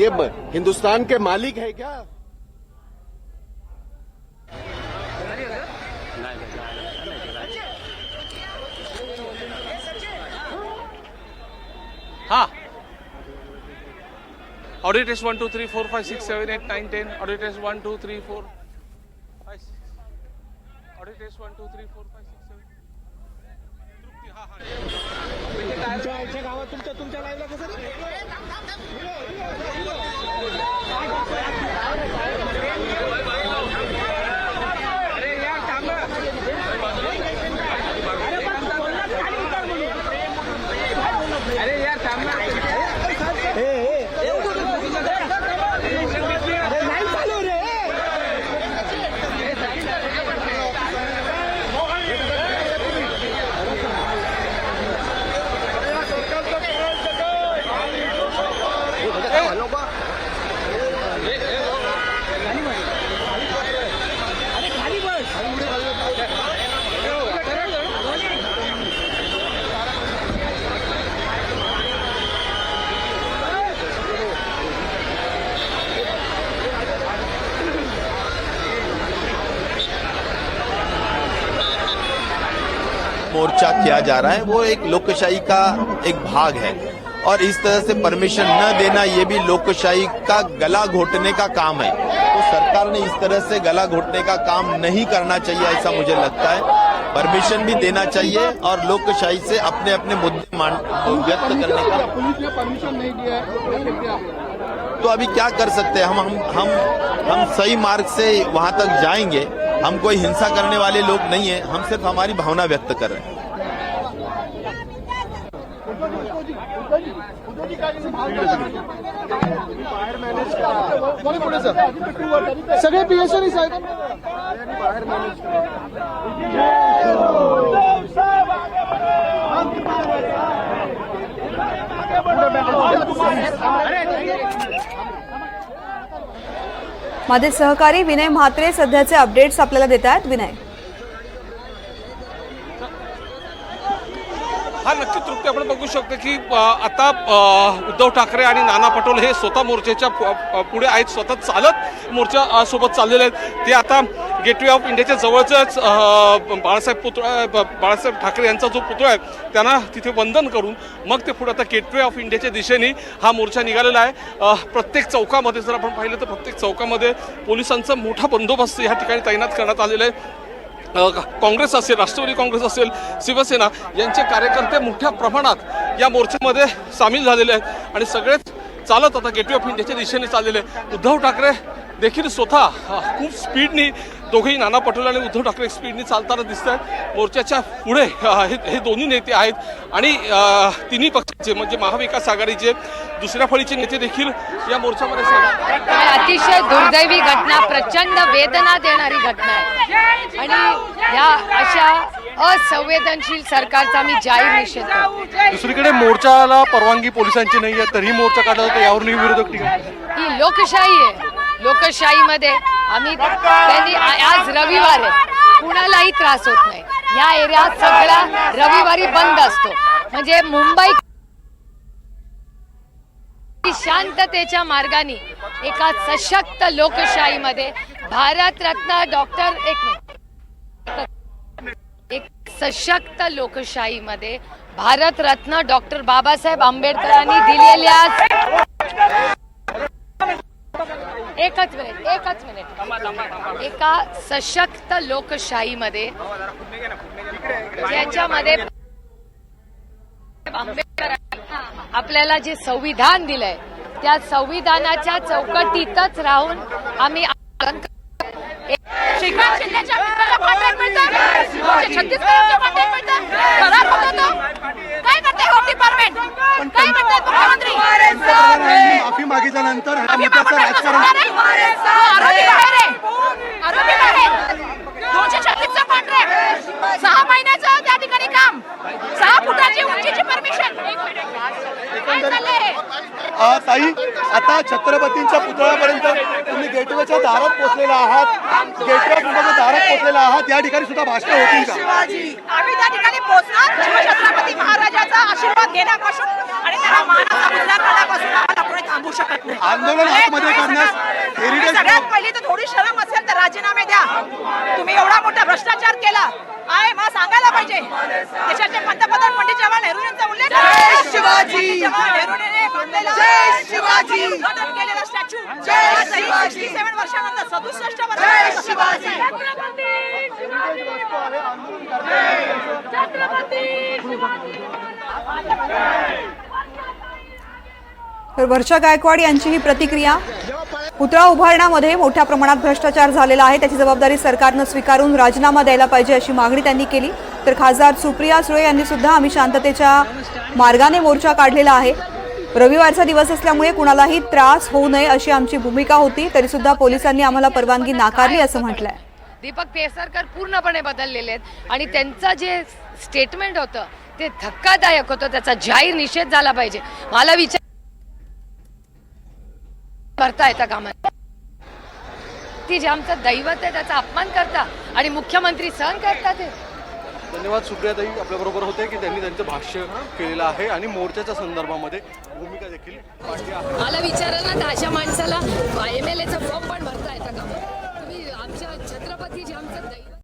ये हिंदुस्तान के मालिक है क्या? हाँ। Audio test one two three four five six seven eight nine ten audio test one two three four five audio test one two three four five six seven Trupti हा हा मोर्चा KIA जा रहा है वो एक लोकशाही का एक भाग है। और इस तरह से परमिशन न देना ये भी लोकशाही का गला घोटने का काम है। तो सरकार ने इस तरह से गला घोटने का काम नहीं करना चाहिए ऐसा मुझे लगता है। परमिशन भी देना चाहिए और लोकशाही से अपने अपने मुद्दे मान व्यक्त करने का। पुलिस ने परमिशन नहीं दिया है तो अभी क्या कर सकते हैं? हम हम हम हम सही मार्ग से वहाँ तक जाएँगे। हम कोई हिंसा करने वाले लोग नहीं है, हम सिर्फ़ हमारी भावना व्यक्त कर रहे हैं। सगळे पीएसओ साहेब। माझे सहकारी विनय म्हात्रे सध्याचे अपडेट्स आपल्याला देत आहेत. विनय. हा नक्की तृप्ती आपण बघू शकतो की आता उद्धव ठाकरे आणि नाना पटोले हे स्वतः मोर्चेच्या पु- पुढे आहेत स्वतः चालत मोर्चा सोबत चाललेले आहेत. ते आता गेटवे ऑफ इंडियाच्या जवळचंच बाळासाहेब पुतळा बाळासाहेब ठाकरे यांचा जो पुतळा आहे त्यांना तिथे वंदन करून मग ते पुढे आता गेटवे ऑफ इंडियाच्या दिशेने हा मोर्चा निघालेला आहे. प्रत्येक चौकामध्ये जर आपण पाहिलं तर प्रत्येक चौकामध्ये पोलिसांचा मोठा बंदोबस्त या ठिकाणी तैनात करण्यात आलेला आहे. काँग्रेस असेल राष्ट्रवादी काँग्रेस असेल शिवसेना यांचे कार्यकर्ते मोठ्या प्रमाणात या मोर्चामध्ये सामील झालेले आहेत. आणि सगळेच चालत आता गेटवे ऑफ इंडियाच्या दिशेने चाललेले उद्धव ठाकरे देखील स्वतः खूप स्पीडनी दोघेही नाना पटोले आणि उद्धव ठाकरे स्पीडनी चालताना दिसत आहेत मोर्चाच्या पुढे हे हे दोन्ही नेते आहेत. आणि तिन्ही पक्षाचे म्हणजे महाविकास आघाडीचे दुसऱ्या फळीचे नेते देखील या मोर्चामध्ये अतिशय दुर्दैवी घटना प्रचंड वेदना देणारी घटना आहे. आणि या अशा असंवेदनशील सरकारचा मी जाहीर निषेध करते. दुसरीकडे मोर्चाला परवानगी पोलिसांची नाही आहे तरीही मोर्चा काढला जातो यावरही विरोधक टीका. ही लोकशाही आहे. लोकशाहीमध्ये आम्ही त्यांनी आज रविवार आहे. कुणालाही त्रास होत नाही. या एरियात सगळा रविवारी बंद असतो. म्हणजे मुंबई शांततेच्या मार्गाने एका सशक्त लोकशाहीमध्ये भारतरत्न डॉक्टर एक एक सशक्त लोकशाहीमध्ये भारतरत्न डॉक्टर बाबासाहेब आंबेडकरांनी दिलेल्या एकच मिनिट एकच मिनिट. एका सशक्त लोकशाहीमध्ये ज्याच्यामध्ये आपल्याला जे संविधान दिलंय त्या संविधानाच्या चौकटीतच राहून आम्ही आंदोलन ताई आता छत्रपतींच्या पुतळ्यापर्यंत तुम्ही गेटवेच्या दारात पोहोचलेला आहात. गेटवे इंडियाच्या दारात पोहोचलेला आहात. या ठिकाणी सुद्धा भाषण होतील का? आम्ही त्या ठिकाणी पोहोचणार. शिवछत्रपती महाराजाचा आशीर्वाद घेण्यापासून आणि त्यांना मानाचा मुद्रा काढण्यापासून आम्हाला कोणी थांबू शकत नाही. आंदोलन आतमध्ये करण्यास हेरिटेज सगळ्यात पहिली तर थोडी शरम असेल तर राजीनामे द्या. तुम्ही एवढा मोठा भ्रष्टाचार केला. आहे मला सांगायला पाहिजे. देशाचे पंतप्रधान पंडित तर वर्षा गायकवाड यांची ही प्रतिक्रिया पुतळा उभारण्यामध्ये मोठ्या प्रमाणात भ्रष्टाचार झालेला आहे. त्याची जबाबदारी सरकारनं स्वीकारून राजीनामा द्यायला पाहिजे अशी मागणी त्यांनी केली. तर खासदार सुप्रिया सुळे यांनी सुद्धा आम्ही शांततेच्या मार्गाने मोर्चा काढलेला आहे. रविवारचा दिवस असल्यामुळे कुणालाही त्रास होऊ नये अशी आमची भूमिका होती. तरी सुद्धा पोलिसांनी आम्हाला परवानगी नाकारली असं म्हटलंय. दीपक केसरकर पूर्णपणे बदललेले आहेत. आणि त्यांचं जे स्टेटमेंट होतं ते धक्कादायक होतं. त्याचा जाहीर निषेध झाला पाहिजे. मला विचार करता येतं कामात ती जे आमचं दैवत आहे त्याचा अपमान करता आणि मुख्यमंत्री सहन करता ते. धन्यवाद सुप्रियाताई. आपल्याबरोबर होते की त्यांनी त्यांचं भाष्य केलेलं आहे आणि मोर्चाच्या संदर्भामध्ये भूमिका देखील मला विचारायला ना माणसाला एम एल एचं फॉर्म पण भरता येतं का?